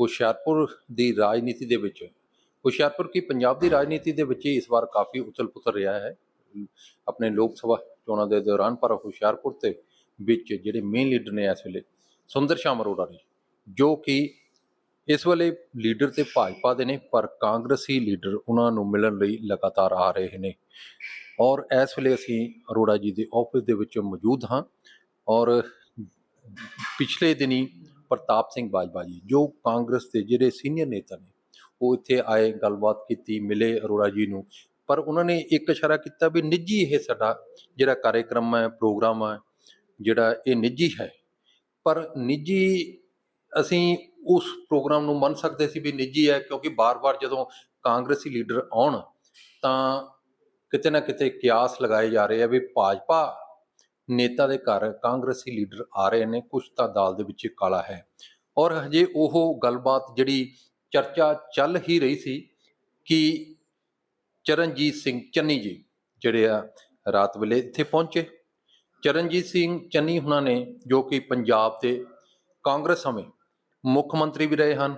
ਹੁਸ਼ਿਆਰਪੁਰ ਦੀ ਰਾਜਨੀਤੀ ਦੇ ਵਿੱਚ। ਹੁਸ਼ਿਆਰਪੁਰ ਕੀ ਪੰਜਾਬ ਦੀ ਰਾਜਨੀਤੀ ਦੇ ਵਿੱਚ ਇਸ ਵਾਰ ਕਾਫੀ ਉਥਲ-ਪੁਥਲ ਰਿਹਾ ਹੈ। ਆਪਣੇ ਲੋਕ ਸਭਾ ਚੋਣਾਂ ਦੇ ਦੌਰਾਨ ਪਰ ਹੁਸ਼ਿਆਰਪੁਰ ਤੇ ਵਿੱਚ ਜਿਹੜੇ ਮੇਨ ਲੀਡਰ ਨੇ ਇਸ ਵੇਲੇ, ਸੁੰਦਰ ਸ਼ਾਮ ਅਰੋੜਾ ਨੇ, ਜੋ ਕਿ ਇਸ ਵੇਲੇ ਲੀਡਰ ਤੇ ਭਾਜਪਾ ਦੇ ਨੇ, ਪਰ ਕਾਂਗਰਸੀ ਲੀਡਰ ਉਹਨਾਂ ਨੂੰ ਮਿਲਣ ਲਈ ਲਗਾਤਾਰ ਆ ਰਹੇ ਨੇ। ਔਰ ਇਸ ਵੇਲੇ ਅਸੀਂ ਅਰੋੜਾ ਜੀ ਦੇ ਆਫਿਸ ਦੇ ਵਿੱਚ ਮੌਜੂਦ ਹਾਂ। ਔਰ ਪਿਛਲੇ ਦਿਨੀ ਪ੍ਰਤਾਪ ਸਿੰਘ ਬਾਜਵਾ ਜੀ, ਜੋ ਕਾਂਗਰਸ ਦੇ ਜਿਹੜੇ ਸੀਨੀਅਰ ਨੇਤਾ ਨੇ, ਉਹ ਇੱਥੇ ਆਏ, ਗੱਲਬਾਤ ਕੀਤੀ, ਮਿਲੇ ਅਰੋੜਾ ਜੀ ਨੂੰ। ਪਰ ਉਹਨਾਂ ਨੇ ਇੱਕ ਇਸ਼ਾਰਾ ਕੀਤਾ ਵੀ ਨਿੱਜੀ ਇਹ ਸਾਡਾ ਜਿਹੜਾ ਕਾਰਜਕ੍ਰਮ ਹੈ, ਪ੍ਰੋਗਰਾਮ ਹੈ, ਜਿਹੜਾ ਇਹ ਨਿੱਜੀ ਹੈ। ਪਰ ਨਿੱਜੀ ਅਸੀਂ ਉਸ ਪ੍ਰੋਗਰਾਮ ਨੂੰ ਮੰਨ ਸਕਦੇ ਸੀ ਵੀ ਨਿੱਜੀ ਹੈ, ਕਿਉਂਕਿ ਬਾਰ-ਬਾਰ ਜਦੋਂ ਕਾਂਗਰਸੀ ਲੀਡਰ ਆਉਣ, ਤਾਂ ਕਿਤੇ ਨਾ ਕਿਤੇ ਕਿਆਸ ਲਗਾਏ ਜਾ ਰਹੇ ਆ ਵੀ ਭਾਜਪਾ ਨੇਤਾ ਦੇ ਘਰ ਕਾਂਗਰਸੀ ਲੀਡਰ ਆ ਰਹੇ ਨੇ ਕੁਝ ਤਾਂ ਦਾਲ ਦੇ ਵਿੱਚ ਕਾਲਾ ਹੈ। ਔਰ ਹਜੇ ਉਹ ਗੱਲਬਾਤ ਜਿਹੜੀ ਚਰਚਾ ਚੱਲ ਹੀ ਰਹੀ ਸੀ ਕਿ ਚਰਨਜੀਤ ਸਿੰਘ ਚੰਨੀ ਜੀ ਜਿਹੜੇ ਆ, ਰਾਤ ਵੇਲੇ ਇੱਥੇ ਪਹੁੰਚੇ। ਚਰਨਜੀਤ ਸਿੰਘ ਚੰਨੀ ਹੁਣਾਂ ਨੇ, ਜੋ ਕਿ ਪੰਜਾਬ ਦੇ ਕਾਂਗਰਸ ਸਮੇਂ ਮੁੱਖ ਮੰਤਰੀ ਵੀ ਰਹੇ ਹਨ,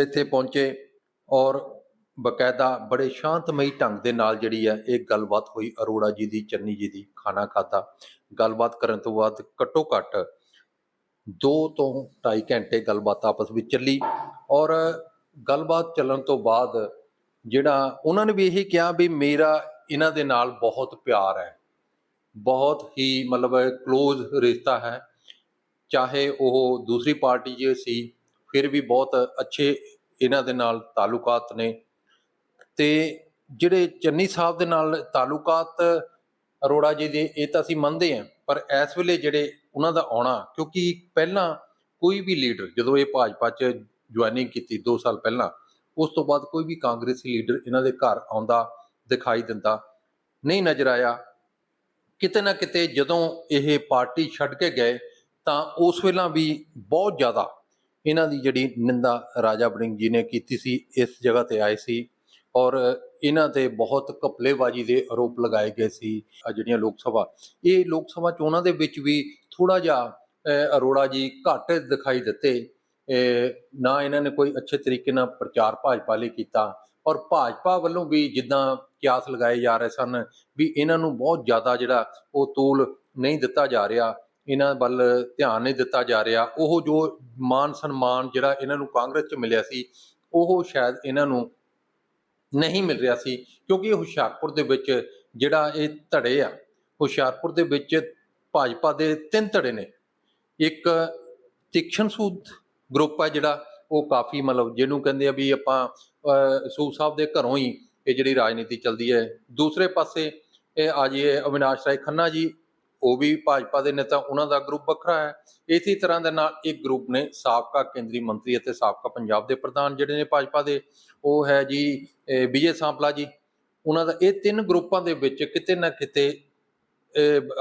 ਇੱਥੇ ਪਹੁੰਚੇ ਔਰ ਬਕਾਇਦਾ ਬੜੇ ਸ਼ਾਂਤਮਈ ਢੰਗ ਦੇ ਨਾਲ ਜਿਹੜੀ ਹੈ ਇਹ ਗੱਲਬਾਤ ਹੋਈ, ਅਰੋੜਾ ਜੀ ਦੀ, ਚੰਨੀ ਜੀ ਦੀ, ਖਾਣਾ ਖਾਦਾ ਗੱਲਬਾਤ ਕਰਨ ਤੋਂ ਬਾਅਦ ਘੱਟੋ ਘੱਟ 2 ਤੋਂ 2.5 ਘੰਟੇ ਗੱਲਬਾਤ ਆਪਸ ਵਿੱਚ ਚੱਲੀ ਔਰ ਗੱਲਬਾਤ ਚੱਲਣ ਤੋਂ ਬਾਅਦ ਜਿਹੜਾ ਉਹਨਾਂ ਨੇ ਵੀ ਇਹੀ ਕਿਹਾ ਵੀ ਮੇਰਾ ਇਹਨਾਂ ਦੇ ਨਾਲ ਬਹੁਤ ਪਿਆਰ ਹੈ। ਬਹੁਤ ਹੀ ਮਤਲਬ ক্লোਜ਼ ਰਿਸ਼ਤਾ ਹੈ। ਚਾਹੇ ਉਹ ਦੂਸਰੀ ਪਾਰਟੀ 'ਚ ਸੀ, ਫਿਰ ਵੀ ਬਹੁਤ ਅੱਛੇ ਇਹਨਾਂ ਦੇ ਨਾਲ ਤਾਲੁਕਾਤ ਨੇ। ਤੇ ਜਿਹੜੇ ਚੰਨੀ ਸਾਹਿਬ ਦੇ ਨਾਲ ਤਾਲੁਕਾਤ ਅਰੋੜਾ ਜੀ ਦੇ, ਇਹ ਤਾਂ ਅਸੀਂ ਮੰਨਦੇ ਹਾਂ, ਪਰ ਇਸ ਵੇਲੇ ਜਿਹੜੇ ਉਹਨਾਂ ਦਾ ਆਉਣਾ, ਕਿਉਂਕਿ ਪਹਿਲਾਂ ਕੋਈ ਵੀ ਲੀਡਰ, ਜਦੋਂ ਇਹ ਭਾਜਪਾ 'ਚ ਜੁਆਇਨਿੰਗ ਕੀਤੀ 2 ਸਾਲ ਪਹਿਲਾਂ, ਉਸ ਤੋਂ ਬਾਅਦ ਕੋਈ ਵੀ ਕਾਂਗਰਸੀ ਲੀਡਰ ਇਹਨਾਂ ਦੇ ਘਰ ਆਉਂਦਾ, ਦਿਖਾਈ ਦਿੰਦਾ, ਨਹੀਂ ਨਜ਼ਰ ਆਇਆ। ਕਿਤੇ ਨਾ ਕਿਤੇ ਜਦੋਂ ਇਹ ਪਾਰਟੀ ਛੱਡ ਕੇ ਗਏ, ਤਾਂ ਉਸ ਵੇਲਾ ਵੀ ਬਹੁਤ ਜ਼ਿਆਦਾ ਇਹਨਾਂ ਦੀ ਜਿਹੜੀ ਨਿੰਦਾ ਰਾਜਾ ਬੜਿੰਗ ਜੀ ਨੇ ਕੀਤੀ ਸੀ, ਇਸ ਜਗ੍ਹਾ ਤੇ ਆਏ ਸੀ। ਔਰ ਇਹਨਾਂ ਤੇ ਬਹੁਤ ਘਪਲੇਬਾਜ਼ੀ ਦੇ ਆਰੋਪ ਲਗਾਏ ਗਏ ਸੀ ਜਿਹੜੀਆਂ ਲੋਕ ਸਭਾ। ਇਹ ਲੋਕ ਸਭਾ ਚੋਣਾਂ ਦੇ ਵਿੱਚ ਵੀ ਥੋੜਾ ਜਿਹਾ ਅਰੋੜਾ ਜੀ ਘੱਟ ਦਿਖਾਈ ਦਿੱਤੇ। ਨਾ ਇਹਨਾਂ ਨੇ ਕੋਈ ਅੱਛੇ ਤਰੀਕੇ ਨਾਲ ਪ੍ਰਚਾਰ ਭਾਜਪਾ ਲਈ ਕੀਤਾ। ਔਰ ਭਾਜਪਾ ਵੱਲੋਂ ਵੀ ਜਿੱਦਾਂ ਕਿਆਸ ਲਗਾਏ ਜਾ ਰਹੇ ਸਨ ਵੀ ਇਹਨਾਂ ਨੂੰ ਬਹੁਤ ਜ਼ਿਆਦਾ ਜਿਹੜਾ ਉਹ ਤੋਲ ਨਹੀਂ ਦਿੱਤਾ ਜਾ ਰਿਹਾ, ਇਹਨਾਂ ਵੱਲ ਧਿਆਨ ਨਹੀਂ ਦਿੱਤਾ ਜਾ ਰਿਹਾ। ਉਹ ਜੋ ਮਾਨ ਸਨਮਾਨ ਜਿਹੜਾ ਇਹਨਾਂ ਨੂੰ ਕਾਂਗਰਸ 'ਚ ਮਿਲਿਆ ਸੀ, ਉਹ ਸ਼ਾਇਦ ਇਹਨਾਂ ਨੂੰ ਨਹੀਂ ਮਿਲ ਰਿਹਾ ਸੀ ਕਿਉਂਕਿ ਇਹ ਹੁਸ਼ਿਆਰਪੁਰ ਦੇ ਵਿੱਚ ਜਿਹੜਾ ਇਹ ਧੜੇ ਆ ਹੁਸ਼ਿਆਰਪੁਰ ਦੇ ਵਿੱਚ ਭਾਜਪਾ ਦੇ ਤਿੰਨ ਧੜੇ ਨੇ। ਇੱਕ ਤਿਕਸ਼ਨ ਸੂਦ ਗਰੁੱਪ ਹੈ ਜਿਹੜਾ ਉਹ ਕਾਫੀ ਮਤਲਬ ਜਿਹਨੂੰ ਕਹਿੰਦੇ ਆ ਵੀ ਆਪਾਂ ਅਹ, ਸੂਦ ਸਾਹਿਬ ਦੇ ਘਰੋਂ ਹੀ ਇਹ ਜਿਹੜੀ ਰਾਜਨੀਤੀ ਚੱਲਦੀ ਹੈ। ਦੂਸਰੇ ਪਾਸੇ ਇਹ ਆ ਜੀ ਅਵਿਨਾਸ਼ ਰਾਏ ਖੰਨਾ ਜੀ ਉਹ ਵੀ ਭਾਜਪਾ ਦੇ ਨੇਤਾ, ਉਹਨਾਂ ਦਾ ਗਰੁੱਪ ਵੱਖਰਾ ਹੈ। ਇਸੇ ਤਰ੍ਹਾਂ ਦੇ ਨਾਲ ਇੱਕ ਗਰੁੱਪ ਨੇ ਸਾਬਕਾ ਕੇਂਦਰੀ ਮੰਤਰੀ ਅਤੇ ਸਾਬਕਾ ਪੰਜਾਬ ਦੇ ਪ੍ਰਧਾਨ ਜਿਹੜੇ ਨੇ ਭਾਜਪਾ ਦੇ, ਉਹ ਹੈ ਜੀ ਵਿਜੇ ਸਾਂਪਲਾ ਜੀ। ਉਹਨਾਂ ਦਾ ਇਹ ਤਿੰਨ ਗਰੁੱਪਾਂ ਦੇ ਵਿੱਚ ਕਿਤੇ ਨਾ ਕਿਤੇ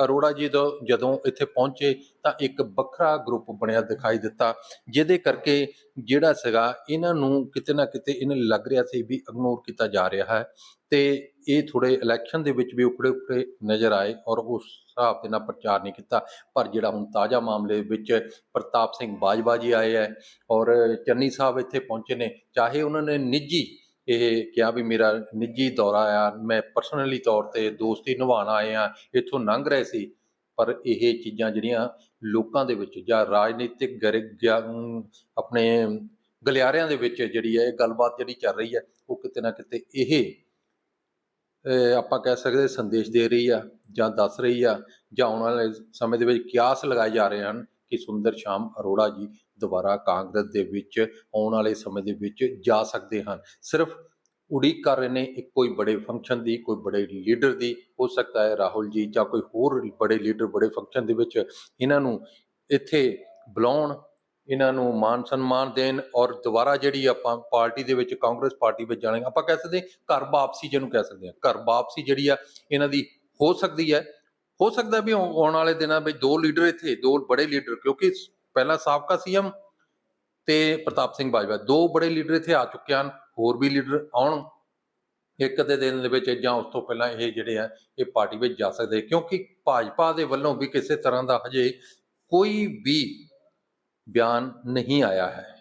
ਅਰੋੜਾ ਜੀ ਦਾ ਜਦੋਂ ਇੱਥੇ ਪਹੁੰਚੇ ਤਾਂ ਇੱਕ ਵੱਖਰਾ ਗਰੁੱਪ ਬਣਿਆ ਦਿਖਾਈ ਦਿੱਤਾ, ਜਿਹਦੇ ਕਰਕੇ ਜਿਹੜਾ ਸੀਗਾ ਇਹਨਾਂ ਨੂੰ ਕਿਤੇ ਨਾ ਕਿਤੇ ਇਹਨਾਂ ਲੱਗ ਰਿਹਾ ਸੀ ਵੀ ਇਗਨੋਰ ਕੀਤਾ ਜਾ ਰਿਹਾ ਹੈ ਤੇ ਇਹ ਥੋੜੇ ਇਲੈਕਸ਼ਨ ਦੇ ਵਿੱਚ ਵੀ ਉਕੜੇ ਉਕੜੇ ਨਜ਼ਰ ਆਏ ਔਰ ਉਸ ਹਿਸਾਬ ਦੇ ਨਾਲ ਪ੍ਰਚਾਰ ਨਹੀਂ ਕੀਤਾ, ਪਰ ਜਿਹੜਾ ਹੁਣ ਤਾਜ਼ਾ ਮਾਮਲੇ ਵਿੱਚ ਪ੍ਰਤਾਪ ਸਿੰਘ ਬਾਜਵਾ ਜੀ ਆਏ ਹੈ ਔਰ ਚੰਨੀ ਸਾਹਿਬ ਇੱਥੇ ਪਹੁੰਚੇ ਨੇ, ਚਾਹੇ ਉਹਨਾਂ ਨੇ ਨਿੱਜੀ ਇਹ ਕਿਹਾ ਵੀ ਮੇਰਾ ਨਿੱਜੀ ਦੌਰਾ ਆ, ਮੈਂ ਪਰਸਨਲੀ ਤੌਰ ਤੇ ਦੋਸਤੀ ਨਿਭਾਉਣ ਆਏ ਆ, ਇੱਥੋਂ ਲੰਘ ਰਹੇ ਸੀ। ਪਰ ਇਹ ਚੀਜ਼ਾਂ ਜਿਹੜੀਆਂ ਲੋਕਾਂ ਦੇ ਵਿੱਚ ਜਾਂ ਰਾਜਨੀਤਿਕ ਗਰ- ਗਿਆ- ਆਪਣੇ ਗਲਿਆਰਿਆਂ ਦੇ ਵਿੱਚ ਜਿਹੜੀ ਹੈ, ਇਹ ਗੱਲਬਾਤ ਜਿਹੜੀ ਚੱਲ ਰਹੀ ਹੈ, ਉਹ ਕਿਤੇ ਨਾ ਕਿਤੇ ਇਹ ਆਪਾਂ ਕਹਿ ਸਕਦੇ ਸੰਦੇਸ਼ ਦੇ ਰਹੀ ਆ, ਜਾਂ ਦੱਸ ਰਹੀ ਆ, ਜਾਂ ਆਉਣ ਵਾਲੇ ਸਮੇਂ ਦੇ ਵਿੱਚ ਕਿਆਸ ਲਗਾਏ ਜਾ ਰਹੇ ਹਨ ਕਿ ਸੁੰਦਰ ਸ਼ਾਮ ਅਰੋੜਾ ਜੀ ਦੁਬਾਰਾ ਕਾਂਗਰਸ ਦੇ ਵਿੱਚ ਆਉਣ ਵਾਲੇ ਸਮੇਂ ਦੇ ਵਿੱਚ ਜਾ ਸਕਦੇ ਹਨ। ਸਿਰਫ ਉਡੀਕ ਕਰ ਰਹੇ ਨੇ ਇੱਕ ਕੋਈ ਬੜੇ ਫੰਕਸ਼ਨ ਦੀ, ਕੋਈ ਬੜੇ ਲੀਡਰ ਦੀ, ਹੋ ਸਕਦਾ ਹੈ ਰਾਹੁਲ ਜੀ ਜਾਂ ਕੋਈ ਹੋਰ ਬੜੇ ਲੀਡਰ ਬੜੇ ਫੰਕਸ਼ਨ ਦੇ ਵਿੱਚ ਇਹਨਾਂ ਨੂੰ ਇੱਥੇ ਬੁਲਾਉਣ, ਇਹਨਾਂ ਨੂੰ ਮਾਨ ਸਨਮਾਨ ਦੇਣ ਔਰ ਦੁਬਾਰਾ ਜਿਹੜੀ ਆਪਾਂ ਪਾਰਟੀ ਦੇ ਵਿੱਚ ਕਾਂਗਰਸ ਪਾਰਟੀ ਵਿੱਚ ਜਾਣਗੇ, ਆਪਾਂ ਕਹਿ ਸਕਦੇ ਘਰ ਵਾਪਸੀ ਜਿਹਨੂੰ ਕਹਿ ਸਕਦੇ ਹਾਂ। ਘਰ ਵਾਪਸੀ ਜਿਹੜੀ ਆ, ਇਹਨਾਂ ਦੀ ਹੋ ਸਕਦੀ ਹੈ। ਹੋ ਸਕਦਾ ਵੀ ਆਉਣ ਵਾਲੇ ਦਿਨਾਂ ਵਿੱਚ ਦੋ ਲੀਡਰ ਇੱਥੇ, ਦੋ ਬੜੇ ਲੀਡਰ ਕਿਉਂਕਿ ਪਹਿਲਾਂ ਸਾਬਕਾ ਸੀਐਮ ਤੇ ਪ੍ਰਤਾਪ ਸਿੰਘ ਬਾਜਵਾ, ਦੋ ਬੜੇ ਲੀਡਰ ਇੱਥੇ ਆ ਚੁੱਕੇ ਹਨ, ਹੋਰ ਵੀ ਲੀਡਰ ਆਉਣ, ਇੱਕ ਅੱਧੇ ਦਿਨ ਦੇ ਵਿੱਚ ਜਾਂ ਉਸ ਤੋਂ ਪਹਿਲਾਂ ਇਹ ਜਿਹੜੇ ਆ, ਇਹ ਪਾਰਟੀ ਵਿੱਚ ਜਾ ਸਕਦੇ ਕਿਉਂਕਿ ਭਾਜਪਾ ਦੇ ਵੱਲੋਂ ਵੀ ਕਿਸੇ ਤਰ੍ਹਾਂ ਦਾ ਹਜੇ ਕੋਈ ਵੀ ਬਿਆਨ ਨਹੀਂ ਆਇਆ ਹੈ।